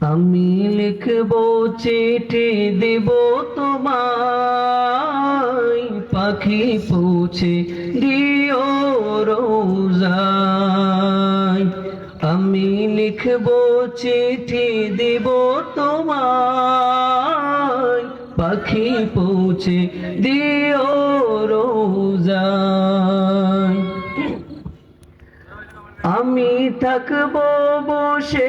আমি লিখব চিঠি দেব তোমায়। পাখি পৌঁছে দিও রোজায়। আমি লিখব চিঠি দেব তোমায়। পাখি পৌঁছে দিও রোজায়। আমি থাকব বসে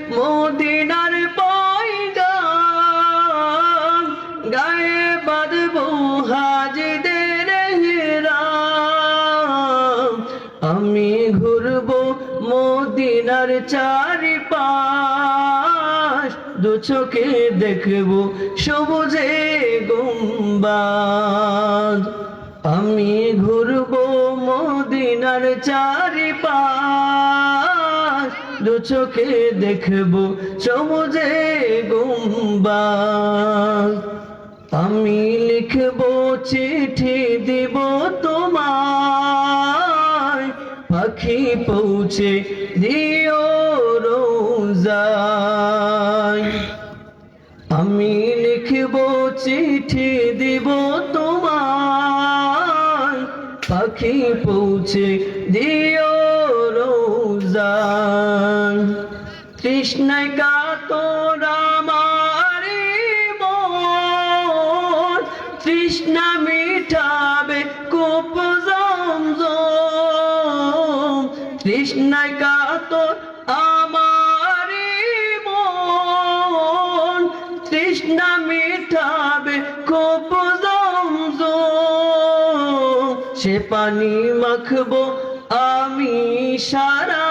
মদিনার পয়গাম, গায়ে বাঁধব হাজিদের হেরাম। আমি ঘুরব মদিনার চারিপাশ, দু চোখে দেখব সবুজে গুম্বাদ আমি ঘুরব মদিনার চারিপাশ দু চোখে দেখব সবুজে গুম্বাদ আমি লিখব, চিঠি দিব তোমায়। পাখি পৌঁছে দিও রোজায়। আমি লিখব, চিঠি দিব তোমায়। পাখি পৌঁছে দিও রোজায় তৃষ্ণায় কাতর আমার মন তৃষ্ণা মিঠাবে কূপ জমজম। তৃষ্ণায় কাতর আমার মিঠাবে সে পানি মাখবো আমি সারা